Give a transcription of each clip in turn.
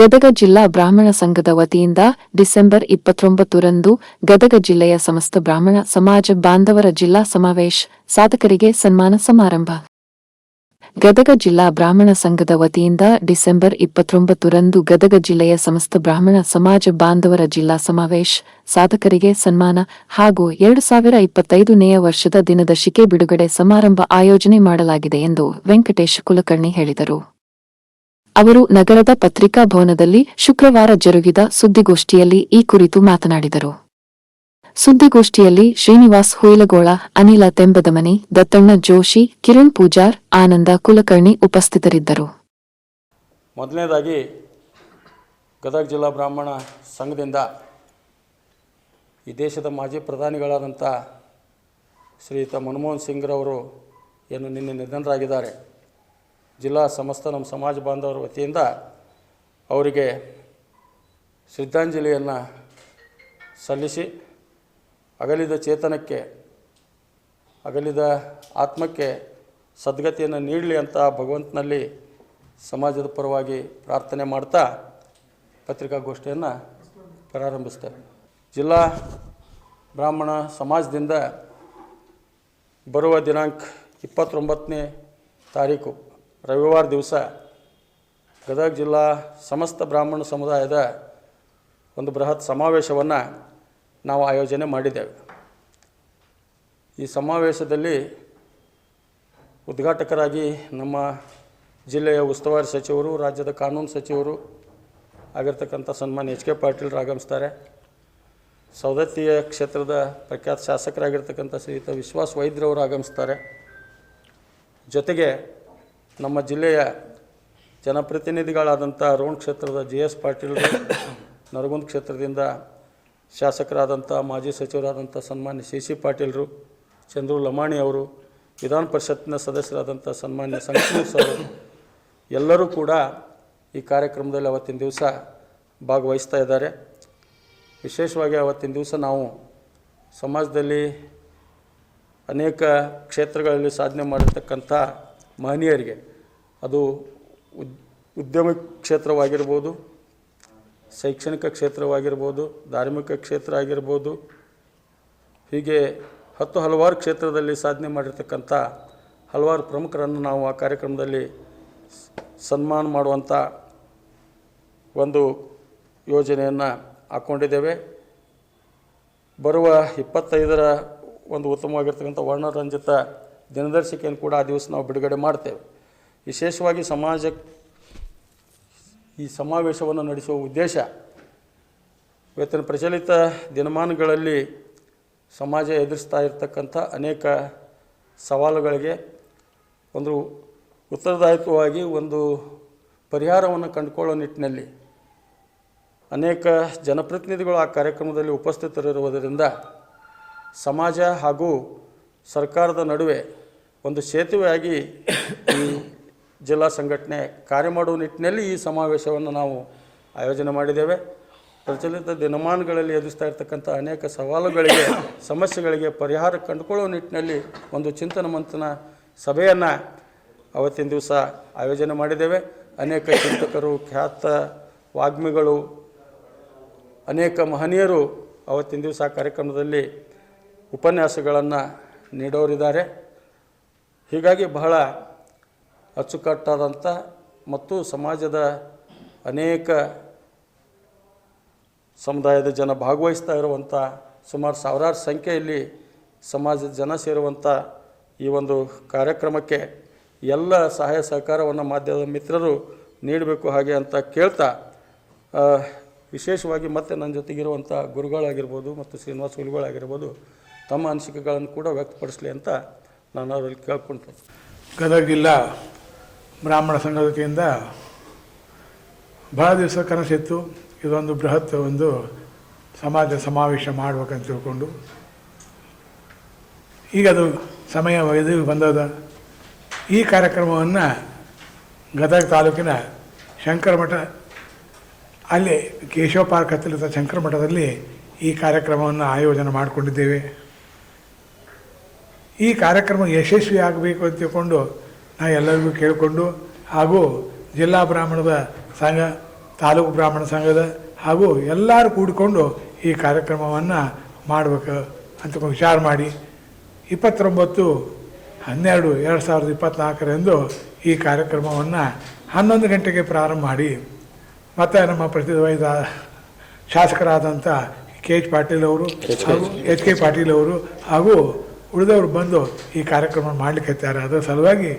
ಗದಗ ಜಿಲ್ಲಾ ಬ್ರಾಹ್ಮಣ ಸಂಘದ ವತಿಯಿಂದ ಡಿಸೆಂಬರ್ ಇಪ್ಪತ್ತೊಂಬತ್ತರಂದು ಗದಗ ಜಿಲ್ಲೆಯ ಸಮಸ್ತ ಬ್ರಾಹ್ಮಣ ಸಮಾಜ ಬಾಂಧವರ ಜಿಲ್ಲಾ ಸಮಾವೇಶ ಸಾಧಕರಿಗೆ ಸನ್ಮಾನ ಸಮಾರಂಭ. ಗದಗ ಜಿಲ್ಲಾ ಬ್ರಾಹ್ಮಣ ಸಂಘದ ವತಿಯಿಂದ ಡಿಸೆಂಬರ್ ಇಪ್ಪತ್ತೊಂಬತ್ತರಂದು ಗದಗ ಜಿಲ್ಲೆಯ ಸಮಸ್ತ ಬ್ರಾಹ್ಮಣ ಸಮಾಜ ಬಾಂಧವರ ಜಿಲ್ಲಾ ಸಮಾವೇಶ ಸಾಧಕರಿಗೆ ಸನ್ಮಾನ ಹಾಗೂ ಎರಡು ಸಾವಿರ ಇಪ್ಪತ್ತೈದನೆಯ ವರ್ಷದ ದಿನದ ಶಿಕೆ ಬಿಡುಗಡೆ ಸಮಾರಂಭ ಆಯೋಜನೆ ಮಾಡಲಾಗಿದೆ ಎಂದು ವೆಂಕಟೇಶ್ ಕುಲಕರ್ಣಿ ಹೇಳಿದರು. ಅವರು ನಗರದ ಪತ್ರಿಕಾ ಭವನದಲ್ಲಿ ಶುಕ್ರವಾರ ಜರುಗಿದ ಸುದ್ದಿಗೋಷ್ಠಿಯಲ್ಲಿ ಈ ಕುರಿತು ಮಾತನಾಡಿದರು. ಸುದ್ದಿಗೋಷ್ಠಿಯಲ್ಲಿ ಶ್ರೀನಿವಾಸ್ ಹುಯಿಲಗೋಳ, ಅನಿಲ ತೆಂಬದಮನಿ, ದತ್ತಣ್ಣ ಜೋಶಿ, ಕಿರಣ್ ಪೂಜಾರ್, ಆನಂದ ಕುಲಕರ್ಣಿ ಉಪಸ್ಥಿತರಿದ್ದರು. ಮೊದಲನೇದಾಗಿ ಗದಗ ಜಿಲ್ಲಾ ಬ್ರಾಹ್ಮಣ ಸಂಘದಿಂದ ಈ ದೇಶದ ಮಾಜಿ ಪ್ರಧಾನಿಗಳಾದಂಥ ಶ್ರೀಯುತ ಮನಮೋಹನ್ ಸಿಂಗ್ರವರು ಏನು ನಿನ್ನೆ ನಿಧನರಾಗಿದ್ದಾರೆ. ಜಿಲ್ಲಾ ಸಮಸ್ತ ನಮ್ಮ ಸಮಾಜ ಬಾಂಧವರ ವತಿಯಿಂದ ಅವರಿಗೆ ಶ್ರದ್ಧಾಂಜಲಿಯನ್ನು ಸಲ್ಲಿಸಿ ಅಗಲಿದ ಚೇತನಕ್ಕೆ, ಅಗಲಿದ ಆತ್ಮಕ್ಕೆ ಸದ್ಗತಿಯನ್ನು ನೀಡಲಿ ಅಂತ ಭಗವಂತನಲ್ಲಿ ಸಮಾಜದ ಪರವಾಗಿ ಪ್ರಾರ್ಥನೆ ಮಾಡ್ತಾ ಪತ್ರಿಕಾಗೋಷ್ಠಿಯನ್ನು ಪ್ರಾರಂಭಿಸ್ತೇವೆ ಜಿಲ್ಲಾ ಬ್ರಾಹ್ಮಣ ಸಮಾಜದಿಂದ ಬರುವ ದಿನಾಂಕ ಇಪ್ಪತ್ತೊಂಬತ್ತನೇ ತಾರೀಕು ರವಿವಾರ ದಿವಸ ಗದಗ ಜಿಲ್ಲಾ ಸಮಸ್ತ ಬ್ರಾಹ್ಮಣ ಸಮುದಾಯದ ಒಂದು ಬೃಹತ್ ಸಮಾವೇಶವನ್ನು ನಾವು ಆಯೋಜನೆ ಮಾಡಿದ್ದೇವೆ. ಈ ಸಮಾವೇಶದಲ್ಲಿ ಉದ್ಘಾಟಕರಾಗಿ ನಮ್ಮ ಜಿಲ್ಲೆಯ ಉಸ್ತುವಾರಿ ಸಚಿವರು, ರಾಜ್ಯದ ಕಾನೂನು ಸಚಿವರು ಆಗಿರ್ತಕ್ಕಂಥ ಸನ್ಮಾನ್ಯ ಎಚ್ ಕೆ ಪಾಟೀಲ್ರು ಆಗಮಿಸ್ತಾರೆ ಸೌದತ್ತಿಯ ಕ್ಷೇತ್ರದ ಪ್ರಖ್ಯಾತ ಶಾಸಕರಾಗಿರ್ತಕ್ಕಂಥ ಶ್ರೀಯುತ ವಿಶ್ವಾಸ್ ವೈದ್ಯರವರು ಆಗಮಿಸ್ತಾರೆ. ಜೊತೆಗೆ ನಮ್ಮ ಜಿಲ್ಲೆಯ ಜನಪ್ರತಿನಿಧಿಗಳಾದಂಥ ರೋಣ ಕ್ಷೇತ್ರದ ಜಿ ಎಸ್ ಪಾಟೀಲ್ರು ನರಗುಂದ ಕ್ಷೇತ್ರದಿಂದ ಶಾಸಕರಾದಂಥ ಮಾಜಿ ಸಚಿವರಾದಂಥ ಸನ್ಮಾನ್ಯ ಸಿ ಸಿ ಪಾಟೀಲ್ರು ಚಂದ್ರು ಲಮಾಣಿ ಅವರು, ವಿಧಾನ ಪರಿಷತ್ತಿನ ಸದಸ್ಯರಾದಂಥ ಸನ್ಮಾನ್ಯ ಸಂಕೀರ್ ಸರ್ ಎಲ್ಲರೂ ಕೂಡ ಈ ಕಾರ್ಯಕ್ರಮದಲ್ಲಿ ಅವತ್ತಿನ ದಿವಸ ಭಾಗವಹಿಸ್ತಾ ಇದ್ದಾರೆ. ವಿಶೇಷವಾಗಿ ಅವತ್ತಿನ ದಿವಸ ನಾವು ಸಮಾಜದಲ್ಲಿ ಅನೇಕ ಕ್ಷೇತ್ರಗಳಲ್ಲಿ ಸಾಧನೆ ಮಾಡಿರ್ತಕ್ಕಂಥ ಮಹನೀಯರಿಗೆ ಅದು ಉದ್, ಉದ್ಯಮ ಕ್ಷೇತ್ರವಾಗಿರ್ಬೋದು, ಶೈಕ್ಷಣಿಕ ಕ್ಷೇತ್ರವಾಗಿರ್ಬೋದು, ಧಾರ್ಮಿಕ ಕ್ಷೇತ್ರ ಆಗಿರ್ಬೋದು, ಹೀಗೆ ಹತ್ತು ಹಲವಾರು ಕ್ಷೇತ್ರದಲ್ಲಿ ಸಾಧನೆ ಮಾಡಿರ್ತಕ್ಕಂಥ ಹಲವಾರು ಪ್ರಮುಖರನ್ನು ನಾವು ಆ ಕಾರ್ಯಕ್ರಮದಲ್ಲಿ ಸನ್ಮಾನ ಮಾಡುವಂಥ ಒಂದು ಯೋಜನೆಯನ್ನು ಹಾಕ್ಕೊಂಡಿದ್ದೇವೆ ಬರುವ ಇಪ್ಪತ್ತೈದರ ಒಂದು ಉತ್ತಮವಾಗಿರ್ತಕ್ಕಂಥ ವರ್ಣರಂಜಿತ ದಿನದರ್ಶಿಕೆಯನ್ನು ಕೂಡ ಆ ದಿವಸ ನಾವು ಬಿಡುಗಡೆ ಮಾಡ್ತೇವೆ. ವಿಶೇಷವಾಗಿ ಸಮಾಜ, ಈ ಸಮಾವೇಶವನ್ನು ನಡೆಸುವ ಉದ್ದೇಶ ಇವತ್ತಿನ ಪ್ರಚಲಿತ ದಿನಮಾನಗಳಲ್ಲಿ ಸಮಾಜ ಎದುರಿಸ್ತಾ ಇರತಕ್ಕಂಥ ಅನೇಕ ಸವಾಲುಗಳಿಗೆ ಒಂದು ಉತ್ತರದಾಯಿತ್ವವಾಗಿ ಒಂದು ಪರಿಹಾರವನ್ನು ಕಂಡುಕೊಳ್ಳೋ ನಿಟ್ಟಿನಲ್ಲಿ ಅನೇಕ ಜನಪ್ರತಿನಿಧಿಗಳು ಆ ಕಾರ್ಯಕ್ರಮದಲ್ಲಿ ಉಪಸ್ಥಿತರಿರುವುದರಿಂದ ಸಮಾಜ ಹಾಗೂ ಸರ್ಕಾರದ ನಡುವೆ ಒಂದು ಸೇತುವೆಯಾಗಿ ಈ ಜಿಲ್ಲಾ ಸಂಘಟನೆ ಕಾರ್ಯ ಮಾಡುವ ನಿಟ್ಟಿನಲ್ಲಿ ಈ ಸಮಾವೇಶವನ್ನು ನಾವು ಆಯೋಜನೆ ಮಾಡಿದ್ದೇವೆ. ಪ್ರಚಲಿತ ದಿನಮಾನಗಳಲ್ಲಿ ಎದುರಿಸ್ತಾ ಇರ್ತಕ್ಕಂಥ ಅನೇಕ ಸವಾಲುಗಳಿಗೆ, ಸಮಸ್ಯೆಗಳಿಗೆ ಪರಿಹಾರ ಕಂಡುಕೊಳ್ಳುವ ನಿಟ್ಟಿನಲ್ಲಿ ಒಂದು ಚಿಂತನ ಮಂಥನ ಸಭೆಯನ್ನು ಅವತ್ತಿನ ದಿವಸ ಆಯೋಜನೆ ಮಾಡಿದ್ದೇವೆ. ಅನೇಕ ಚಿಂತಕರು, ಖ್ಯಾತ ವಾಗ್ಮಿಗಳು, ಅನೇಕ ಮಹನೀಯರು ಅವತ್ತಿನ ದಿವಸ ಕಾರ್ಯಕ್ರಮದಲ್ಲಿ ಉಪನ್ಯಾಸಗಳನ್ನು ನೀಡೋರಿದ್ದಾರೆ. ಹೀಗಾಗಿ ಬಹಳ ಅಚ್ಚುಕಟ್ಟಾದಂಥ ಮತ್ತು ಸಮಾಜದ ಅನೇಕ ಸಮುದಾಯದ ಜನ ಭಾಗವಹಿಸ್ತಾ ಇರುವಂಥ ಸುಮಾರು ಸಾವಿರಾರು ಸಂಖ್ಯೆಯಲ್ಲಿ ಸಮಾಜದ ಜನ ಸೇರುವಂಥ ಈ ಒಂದು ಕಾರ್ಯಕ್ರಮಕ್ಕೆ ಎಲ್ಲ ಸಹಾಯ ಸಹಕಾರವನ್ನು ಮಾಧ್ಯಮದ ಮಿತ್ರರು ನೀಡಬೇಕು ಹಾಗೆ ಅಂತ ಕೇಳ್ತಾ ವಿಶೇಷವಾಗಿ ಮತ್ತೆ ನನ್ನ ಜೊತೆಗಿರುವಂಥ ಗುರುಗಳಾಗಿರ್ಬೋದು ಮತ್ತು ಶ್ರೀನಿವಾಸ ಹುಲಿಗಳಾಗಿರ್ಬೋದು ತಮ್ಮ ಅನಿಸಿಕೆಗಳನ್ನು ಕೂಡ ವ್ಯಕ್ತಪಡಿಸಲಿ ಅಂತ ನಾನು ಅವರಲ್ಲಿ ಕೇಳ್ಕೊಂಡು ಗದಗ ಜಿಲ್ಲಾ ಬ್ರಾಹ್ಮಣ ಸಂಘದ ವತಿಯಿಂದ ಭಾಳ ದಿವಸ ಕನಸಿತ್ತು ಇದೊಂದು ಬೃಹತ್ ಒಂದು ಸಮಾಜ ಸಮಾವೇಶ ಮಾಡ್ಬೇಕಂತ ತಿಳ್ಕೊಂಡು. ಈಗ ಅದು ಸಮಯ ಒಗೆದು ಬಂದದ. ಈ ಕಾರ್ಯಕ್ರಮವನ್ನು ಗದಗ ತಾಲೂಕಿನ ಶಂಕರಮಠ ಅಲ್ಲಿ ಕೇಶವ ಪಾರ್ಕ್ ಹತ್ತಿರದ ಶಂಕರಮಠದಲ್ಲಿ ಈ ಕಾರ್ಯಕ್ರಮವನ್ನು ಆಯೋಜನೆ ಮಾಡಿಕೊಂಡಿದ್ದೇವೆ. ಈ ಕಾರ್ಯಕ್ರಮ ಯಶಸ್ವಿ ಆಗಬೇಕು ಅಂತ ತಿಳ್ಕೊಂಡು ನಾ ಎಲ್ಲರಿಗೂ ಕೇಳಿಕೊಂಡು ಹಾಗೂ ಜಿಲ್ಲಾ ಬ್ರಾಹ್ಮಣದ ಸಂಘ ತಾಲೂಕು ಬ್ರಾಹ್ಮಣ ಸಂಘದ ಹಾಗೂ ಎಲ್ಲರೂ ಕೂಡಿಕೊಂಡು ಈ ಕಾರ್ಯಕ್ರಮವನ್ನು ಮಾಡಬೇಕು ಅಂತ ವಿಚಾರ ಮಾಡಿ ಇಪ್ಪತ್ತೊಂಬತ್ತು ಹನ್ನೆರಡು ಎರಡು ಸಾವಿರದ ಇಪ್ಪತ್ತ್ನಾಲ್ಕರಂದು ಈ ಕಾರ್ಯಕ್ರಮವನ್ನು ಹನ್ನೊಂದು ಗಂಟೆಗೆ ಪ್ರಾರಂಭ ಮಾಡಿ. ಮತ್ತು ನಮ್ಮ ಪ್ರತಿವೈದ ಶಾಸಕರಾದಂಥ ಕೆ ಎಚ್ ಪಾಟೀಲ್ ಅವರು ಹಾಗೂ ಎಚ್ ಕೆ ಪಾಟೀಲ್ ಅವರು ಹಾಗೂ ಉಳಿದವರು ಬಂದು ಈ ಕಾರ್ಯಕ್ರಮ ಮಾಡಲಿಕ್ಕೆ ಅದರ ಸಲುವಾಗಿ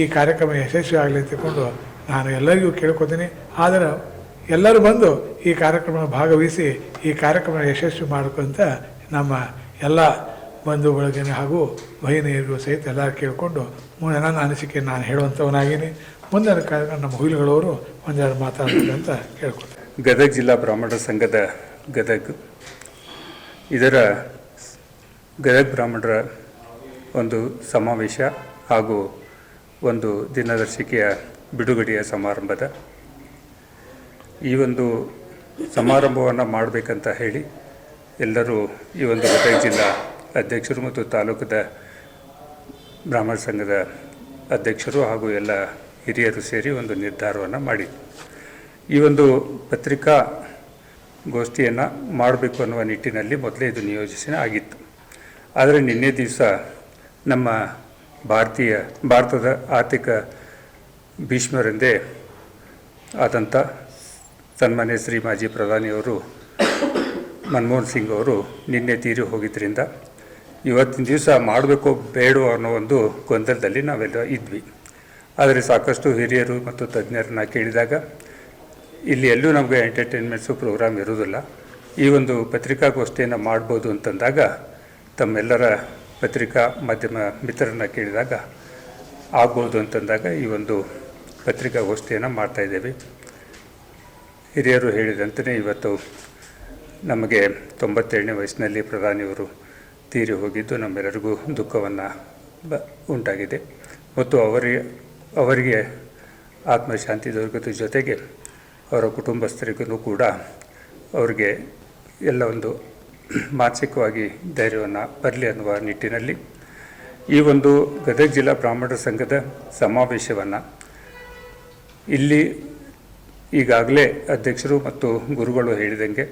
ಈ ಕಾರ್ಯಕ್ರಮ ಯಶಸ್ವಿ ಆಗಲಿ ಅಂತಕೊಂಡು ನಾನು ಎಲ್ಲರಿಗೂ ಕೇಳ್ಕೊತೀನಿ. ಆದರೆ ಎಲ್ಲರೂ ಬಂದು ಈ ಕಾರ್ಯಕ್ರಮ ಭಾಗವಹಿಸಿ ಈ ಕಾರ್ಯಕ್ರಮ ಯಶಸ್ವಿ ಮಾಡಬೇಕಂತ ನಮ್ಮ ಎಲ್ಲ ಬಂಧು ಬಳಗನೆ ಹಾಗೂ ಭಯನೀಯರಿಗೂ ಸಹಿತ ಎಲ್ಲರೂ ಕೇಳಿಕೊಂಡು ಮುಂದೆ ನನ್ನ ಅನಿಸಿಕೆ ನಾನು ಹೇಳುವಂಥವನಾಗೀನಿ. ಮುಂದಿನ ಕಾರ್ಯಕ್ರಮ ನಮ್ಮ ಹುಯಿಲುಗಳವರು ಒಂದೆರಡು ಮಾತಾಡ್ಬೇಕಂತ ಕೇಳ್ಕೊತೀನಿ. ಗದಗ ಜಿಲ್ಲಾ ಬ್ರಾಹ್ಮಣ ಸಂಘದ ಗದಗ ಇದರ ಗದಗ ಬ್ರಾಹ್ಮಣರ ಒಂದು ಸಮಾವೇಶ ಹಾಗೂ ಒಂದು ದಿನದರ್ಶಿಕೆಯ ಬಿಡುಗಡೆಯ ಸಮಾರಂಭದ ಈ ಒಂದು ಸಮಾರಂಭವನ್ನು ಮಾಡಬೇಕಂತ ಹೇಳಿ ಎಲ್ಲರೂ ಈ ಒಂದು ಗದಗ ಜಿಲ್ಲಾ ಅಧ್ಯಕ್ಷರು ಮತ್ತು ತಾಲೂಕದ ಬ್ರಾಹ್ಮಣ ಸಂಘದ ಅಧ್ಯಕ್ಷರು ಹಾಗೂ ಎಲ್ಲ ಹಿರಿಯರು ಸೇರಿ ಒಂದು ನಿರ್ಧಾರವನ್ನು ಮಾಡಿ ಈ ಒಂದು ಪತ್ರಿಕಾ ಗೋಷ್ಠಿಯನ್ನು ಮಾಡಬೇಕು ಅನ್ನುವ ನಿಟ್ಟಿನಲ್ಲಿ ಮೊದಲೇ ಇದು ನಿಯೋಜಿಸಿನ ಆಗಿತ್ತು. ಆದರೆ ನಿನ್ನೆ ದಿವಸ ನಮ್ಮ ಭಾರತೀಯ, ಭಾರತದ ಆರ್ಥಿಕ ಭೀಷ್ಮರೆಂದೇ ಆದಂಥ ಸನ್ಮಾನ್ಯ ಶ್ರೀ ಮಾಜಿ ಪ್ರಧಾನಿಯವರು ಮನಮೋಹನ್ ಸಿಂಗ್ ಅವರು ನಿನ್ನೆ ತೀರಿ ಹೋಗಿದ್ದರಿಂದ ಇವತ್ತಿನ ದಿವಸ ಮಾಡಬೇಕೋ ಬೇಡೋ ಅನ್ನೋ ಒಂದು ಗೊಂದಲದಲ್ಲಿ ನಾವೆಲ್ಲ ಇದ್ವಿ. ಆದರೆ ಸಾಕಷ್ಟು ಹಿರಿಯರು ಮತ್ತು ತಜ್ಞರನ್ನ ಕೇಳಿದಾಗ ಇಲ್ಲಿ ಎಲ್ಲೂ ನಮಗೆ ಎಂಟರ್ಟೈನ್ಮೆಂಟ್ಸು ಪ್ರೋಗ್ರಾಮ್ ಇರೋದಿಲ್ಲ ಈ ಒಂದು ಪತ್ರಿಕಾಗೋಷ್ಠಿಯನ್ನು ಮಾಡ್ಬೋದು ಅಂತಂದಾಗ ತಮ್ಮೆಲ್ಲರ ಪತ್ರಿಕಾ ಮಾಧ್ಯಮ ಮಿತ್ರರನ್ನ ಕೇಳಿದಾಗ ಆಗ್ಬೋದು ಅಂತಂದಾಗ ಈ ಒಂದು ಪತ್ರಿಕಾಗೋಷ್ಠಿಯನ್ನು ಮಾಡ್ತಾಯಿದ್ದೇವೆ ಹಿರಿಯರು ಹೇಳಿದಂತೆಯೇ ಇವತ್ತು ನಮಗೆ ತೊಂಬತ್ತೇಳನೇ ವಯಸ್ಸಿನಲ್ಲಿ ಪ್ರಧಾನಿಯವರು ತೀರಿ ಹೋಗಿದ್ದು ನಮ್ಮೆಲ್ಲರಿಗೂ ದುಃಖವನ್ನು ಬ ಉಂಟಾಗಿದೆ. ಮತ್ತು ಅವರಿಗೆ ಅವರಿಗೆ ಆತ್ಮಶಾಂತಿ ದೊರಕದ ಜೊತೆಗೆ ಅವರ ಕುಟುಂಬಸ್ಥರಿಗೂ ಕೂಡ ಅವರಿಗೆ ಎಲ್ಲ ಒಂದು ಮಾನಸಿಕವಾಗಿ ಧೈರ್ಯವನ್ನು ಬರಲಿ ಅನ್ನುವ ನಿಟ್ಟಿನಲ್ಲಿ ಈ ಒಂದು ಗದಗ ಜಿಲ್ಲಾ ಬ್ರಾಹ್ಮಣರ ಸಂಘದ ಸಮಾವೇಶವನ್ನು ಇಲ್ಲಿ ಈಗಾಗಲೇ ಅಧ್ಯಕ್ಷರು ಮತ್ತು ಗುರುಗಳು ಹೇಳಿದಂಗೆ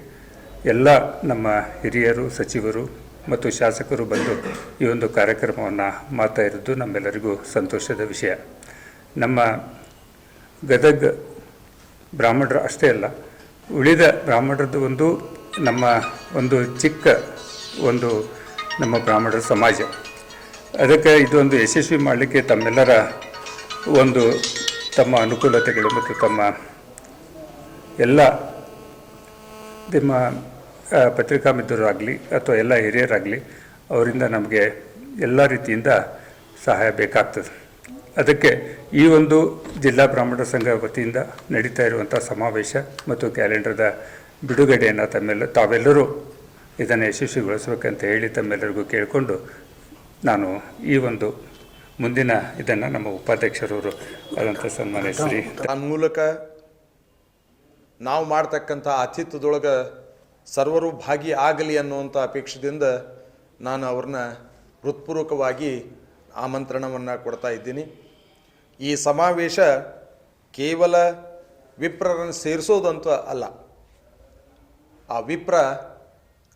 ಎಲ್ಲ ನಮ್ಮ ಹಿರಿಯರು, ಸಚಿವರು ಮತ್ತು ಶಾಸಕರು ಬಂದು ಈ ಒಂದು ಕಾರ್ಯಕ್ರಮವನ್ನು ಮಾಡ್ತಾ ಇರೋದು ನಮ್ಮೆಲ್ಲರಿಗೂ ಸಂತೋಷದ ವಿಷಯ. ನಮ್ಮ ಗದಗ ಬ್ರಾಹ್ಮಣರು ಅಷ್ಟೇ ಅಲ್ಲ, ಉಳಿದ ಬ್ರಾಹ್ಮಣರದ್ದು ಒಂದು ನಮ್ಮ ಒಂದು ಚಿಕ್ಕ ಒಂದು ನಮ್ಮ ಬ್ರಾಹ್ಮಣರ ಸಮಾಜ. ಅದಕ್ಕೆ ಇದೊಂದು ಯಶಸ್ವಿ ಮಾಡಲಿಕ್ಕೆ ತಮ್ಮೆಲ್ಲರ ಒಂದು ತಮ್ಮ ಅನುಕೂಲತೆಗಳು ಮತ್ತು ತಮ್ಮ ಎಲ್ಲ ನಿಮ್ಮ ಪತ್ರಿಕಾ ಮಿತ್ರರಾಗಲಿ ಅಥವಾ ಎಲ್ಲ ಹಿರಿಯರಾಗಲಿ ಅವರಿಂದ ನಮಗೆ ಎಲ್ಲ ರೀತಿಯಿಂದ ಸಹಾಯ ಬೇಕಾಗ್ತದೆ. ಅದಕ್ಕೆ ಈ ಒಂದು ಜಿಲ್ಲಾ ಬ್ರಾಹ್ಮಣ ಸಂಘ ವತಿಯಿಂದ ನಡೀತಾ ಇರುವಂಥ ಸಮಾವೇಶ ಮತ್ತು ಕ್ಯಾಲೆಂಡರ್ದ ಬಿಡುಗಡೆಯನ್ನು ತಮ್ಮೆಲ್ಲ, ತಾವೆಲ್ಲರೂ ಇದನ್ನು ಯಶಸ್ವಿಗೊಳಿಸಬೇಕಂತ ಹೇಳಿ ತಮ್ಮೆಲ್ಲರಿಗೂ ಕೇಳಿಕೊಂಡು ನಾನು ಈ ಒಂದು ಮುಂದಿನ ಇದನ್ನು ನಮ್ಮ ಉಪಾಧ್ಯಕ್ಷರವರು ಆದಂಥ ಸನ್ಮಾನ ಶ್ರೀ ಮೂಲಕ ನಾವು ಮಾಡ್ತಕ್ಕಂಥ ಆತಿಥ್ಯದೊಳಗೆ ಸರ್ವರು ಭಾಗಿ ಆಗಲಿ ಅನ್ನುವಂಥ ಅಪೇಕ್ಷದಿಂದ ನಾನು ಅವ್ರನ್ನ ಹೃತ್ಪೂರ್ವಕವಾಗಿ ಆಮಂತ್ರಣವನ್ನು ಕೊಡ್ತಾ ಇದ್ದೀನಿ. ಈ ಸಮಾವೇಶ ಕೇವಲ ವಿಪ್ರರನ್ನು ಸೇರಿಸೋದಂತ ಅಲ್ಲ. ಆ ವಿಪ್ರ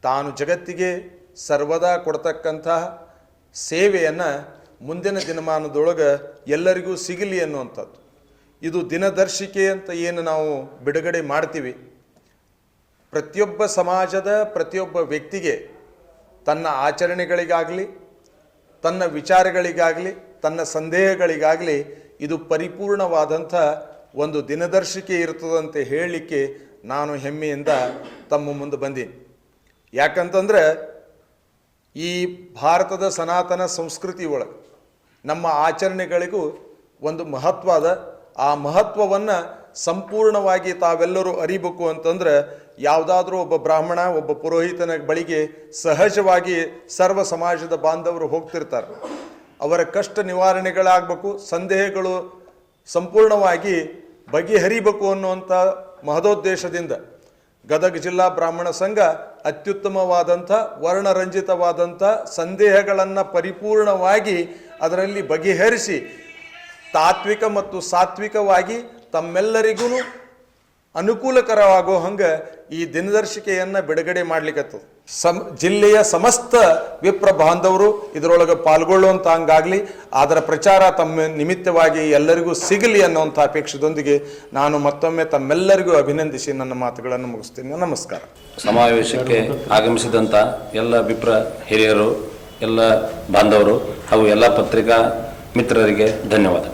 ತಾನು ಜಗತ್ತಿಗೆ ಸರ್ವದಾ ಕೊಡ್ತಕ್ಕಂತಹ ಸೇವೆಯನ್ನು ಮುಂದಿನ ದಿನಮಾನದೊಳಗೆ ಎಲ್ಲರಿಗೂ ಸಿಗಲಿ ಅನ್ನುವಂಥದ್ದು. ಇದು ದಿನದರ್ಶಿಕೆ ಅಂತ ಏನು ನಾವು ಬಿಡುಗಡೆ ಮಾಡ್ತೀವಿ. ಪ್ರತಿಯೊಬ್ಬ ಸಮಾಜದ ಪ್ರತಿಯೊಬ್ಬ ವ್ಯಕ್ತಿಗೆ ತನ್ನ ಆಚರಣೆಗಳಿಗಾಗಲಿ, ತನ್ನ ವಿಚಾರಗಳಿಗಾಗಲಿ, ತನ್ನ ಸಂದೇಹಗಳಿಗಾಗಲಿ ಇದು ಪರಿಪೂರ್ಣವಾದಂಥ ಒಂದು ದಿನದರ್ಶಿಕೆ ಇರ್ತದಂತೆ ಹೇಳಲಿಕ್ಕೆ ನಾನು ಹೆಮ್ಮೆಯಿಂದ ತಮ್ಮ ಮುಂದೆ ಬಂದೀನಿ ಯಾಕಂತಂದ್ರೆ ಈ ಭಾರತದ ಸನಾತನ ಸಂಸ್ಕೃತಿ ಒಳಗೆ ನಮ್ಮ ಆಚರಣೆಗಳಿಗೂ ಒಂದು ಮಹತ್ವ ಅದ ಆ ಮಹತ್ವವನ್ನು ಸಂಪೂರ್ಣವಾಗಿ ತಾವೆಲ್ಲರೂ ಅರಿಬೇಕು ಅಂತಂದ್ರೆ ಯಾವುದಾದ್ರೂ ಒಬ್ಬ ಬ್ರಾಹ್ಮಣ, ಒಬ್ಬ ಪುರೋಹಿತನ ಬಳಿಗೆ ಸಹಜವಾಗಿ ಸರ್ವ ಸಮಾಜದ ಬಾಂಧವರು ಹೋಗ್ತಿರ್ತಾರೆ. ಅವರ ಕಷ್ಟ ನಿವಾರಣೆಗಳಾಗಬೇಕು, ಸಂದೇಹಗಳು ಸಂಪೂರ್ಣವಾಗಿ ಬಗೆಹರಿಬೇಕು ಅನ್ನುವಂಥ ಮಹದೋದ್ದೇಶದಿಂದ ಗದಗ ಜಿಲ್ಲಾ ಬ್ರಾಹ್ಮಣ ಸಂಘ ಅತ್ಯುತ್ತಮವಾದಂಥ ವರ್ಣರಂಜಿತವಾದಂಥ ಸಂದೇಹಗಳನ್ನು ಪರಿಪೂರ್ಣವಾಗಿ ಅದರಲ್ಲಿ ಬಗೆಹರಿಸಿ ತಾತ್ವಿಕ ಮತ್ತು ಸಾತ್ವಿಕವಾಗಿ ತಮ್ಮೆಲ್ಲರಿಗೂ ಅನುಕೂಲಕರವಾಗೋ ಹಂಗೆ ಈ ದಿನದರ್ಶಿಕೆಯನ್ನು ಬಿಡುಗಡೆ ಮಾಡ್ಲಿಕ್ಕತ್ತದ ಸಮ್, ಜಿಲ್ಲೆಯ ಸಮಸ್ತ ವಿಪ್ರ ಬಾಂಧವರು ಇದರೊಳಗೆ ಪಾಲ್ಗೊಳ್ಳುವಂಥ ಹಂಗಾಗಲಿ, ಅದರ ಪ್ರಚಾರ ತಮ್ಮ ನಿಮಿತ್ತವಾಗಿ ಎಲ್ಲರಿಗೂ ಸಿಗಲಿ ಅನ್ನುವಂಥ ಅಪೇಕ್ಷೆದೊಂದಿಗೆ ನಾನು ಮತ್ತೊಮ್ಮೆ ತಮ್ಮೆಲ್ಲರಿಗೂ ಅಭಿನಂದಿಸಿ ನನ್ನ ಮಾತುಗಳನ್ನು ಮುಗಿಸ್ತೀನಿ. ನಮಸ್ಕಾರ. ಸಮಾವೇಶಕ್ಕೆ ಆಗಮಿಸಿದಂಥ ಎಲ್ಲ ವಿಪ್ರ ಹಿರಿಯರು, ಎಲ್ಲ ಬಾಂಧವರು ಹಾಗೂ ಎಲ್ಲ ಪತ್ರಿಕಾ ಮಿತ್ರರಿಗೆ ಧನ್ಯವಾದ